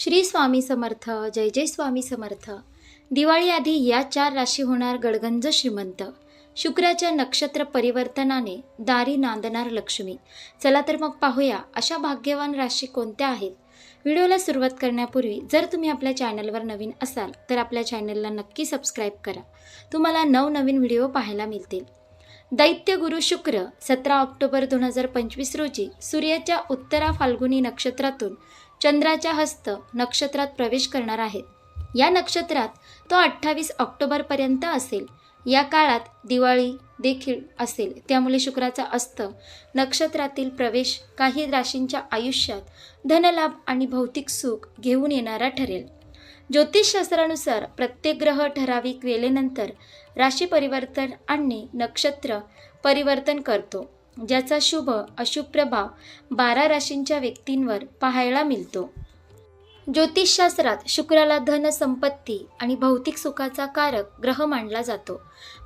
श्री स्वामी समर्थ जय जय स्वामी समर्थ. दिवाळी आधी या चार राशी होणार गडगंज श्रीमंत. शुक्राच्या नक्षत्र परिवर्तनाने दारी नांदणार लक्ष्मी. चला तर मग पाहूया अशा भाग्यवान राशी कोणत्या आहेत. व्हिडिओला सुरुवात करण्यापूर्वी जर तुम्ही आपल्या चॅनलवर नवीन असाल तर आपल्या चॅनलला नक्की सबस्क्राईब करा. तुम्हाला नवनवीन व्हिडिओ पाहायला मिळतील. दैत्य गुरु शुक्र सतरा ऑक्टोबर दोन हजार पंचवीस रोजी सूर्याच्या उत्तरा फाल्गुनी नक्षत्रातून चंद्राच्या हस्त नक्षत्रात प्रवेश करणार आहेत. या नक्षत्रात तो अठ्ठावीस ऑक्टोबरपर्यंत असेल. या काळात दिवाळी देखील असेल. त्यामुळे शुक्राचा अस्त नक्षत्रातील प्रवेश काही राशींच्या आयुष्यात धनलाभ आणि भौतिक सुख घेऊन येणारा ठरेल. ज्योतिषशास्त्रानुसार प्रत्येक ग्रह ठराविक वेळेनंतर राशी परिवर्तन आणि नक्षत्र परिवर्तन करतो. ज्याचा शुभ अशुभ प्रभाव बारा राशींच्या व्यक्तींवर पाहायला मिळतो. ज्योतिषशास्त्रात शुक्राला धन संपत्ती आणि भौतिक सुखाचा कारक ग्रह मानला जातो.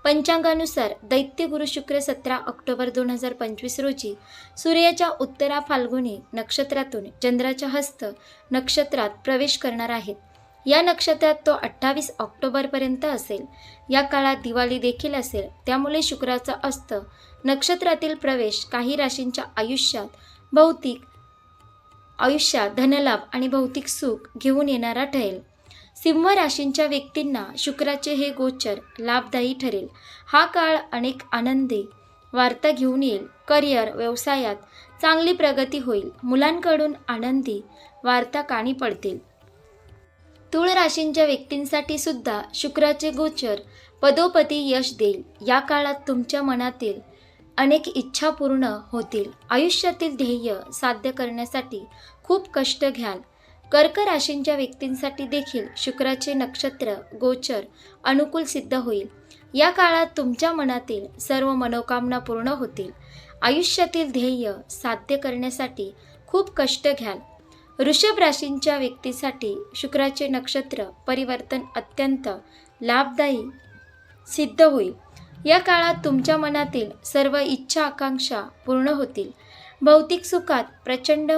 पंचांगानुसार दैत्य गुरु शुक्र सतरा ऑक्टोबर दोन हजार पंचवीस रोजी सूर्याच्या उत्तरा फाल्गुनी नक्षत्रातून चंद्राच्या हस्त नक्षत्रात प्रवेश करणार आहेत. या नक्षत्रात तो अठ्ठावीस ऑक्टोबरपर्यंत असेल. या काळात दिवाळी देखील असेल. त्यामुळे शुक्राचा अस्त नक्षत्रातील प्रवेश काही राशींच्या आयुष्यात भौतिक आयुष्यात धनलाभ आणि भौतिक सुख घेऊन येणारा ठरेल. सिंह राशींच्या व्यक्तींना शुक्राचे हे गोचर लाभदायी ठरेल. हा काळ अनेक आनंदी वार्ता घेऊन येईल. करिअर व्यवसायात चांगली प्रगती होईल. मुलांकडून आनंदी वार्ता काणी पडतील. तुळ राशींच्या व्यक्तींसाठी सुद्धा शुक्राचे गोचर पदोपदी यश देईल. या काळात तुमच्या मनातील अनेक इच्छा पूर्ण होतील. आयुष्यातील ध्येय साध्य करण्यासाठी खूप कष्ट घ्याल. कर्क राशींच्या व्यक्तींसाठी देखील शुक्राचे नक्षत्र गोचर अनुकूल सिद्ध होईल. या काळात तुमच्या मनातील सर्व मनोकामना पूर्ण होतील. आयुष्यातील ध्येय साध्य करण्यासाठी खूप कष्ट घ्याल. वृषभ राशींच्या व्यक्तीसाठी शुक्राचे नक्षत्र परिवर्तन अत्यंत लाभदायी सिद्ध होईल. या काळात तुमच्या मनातील सर्व इच्छा आकांक्षा पूर्ण होतील. भौतिक सुखात प्रचंड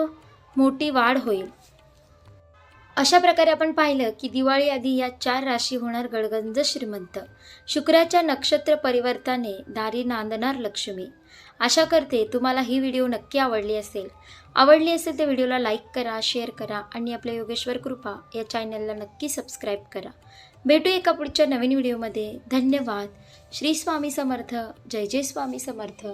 मोठी वाढ होईल. अशा प्रकारे आपण पाहिलं की दिवाळी आधी या चार राशी होणार गडगंज श्रीमंत. शुक्राच्या नक्षत्र परिवर्ताने दारी नांदणार लक्ष्मी. आशा करते तुम्हाला ही व्हिडिओ नक्की आवडली असेल. आवडली असेल तर व्हिडिओला लाईक करा शेअर करा आणि आपल्या योगेश्वर कृपा या चॅनलला नक्की सबस्क्राईब करा. भेटू एका पुढच्या नवीन व्हिडिओमध्ये. धन्यवाद. श्री स्वामी समर्थ. जय जय स्वामी समर्थ.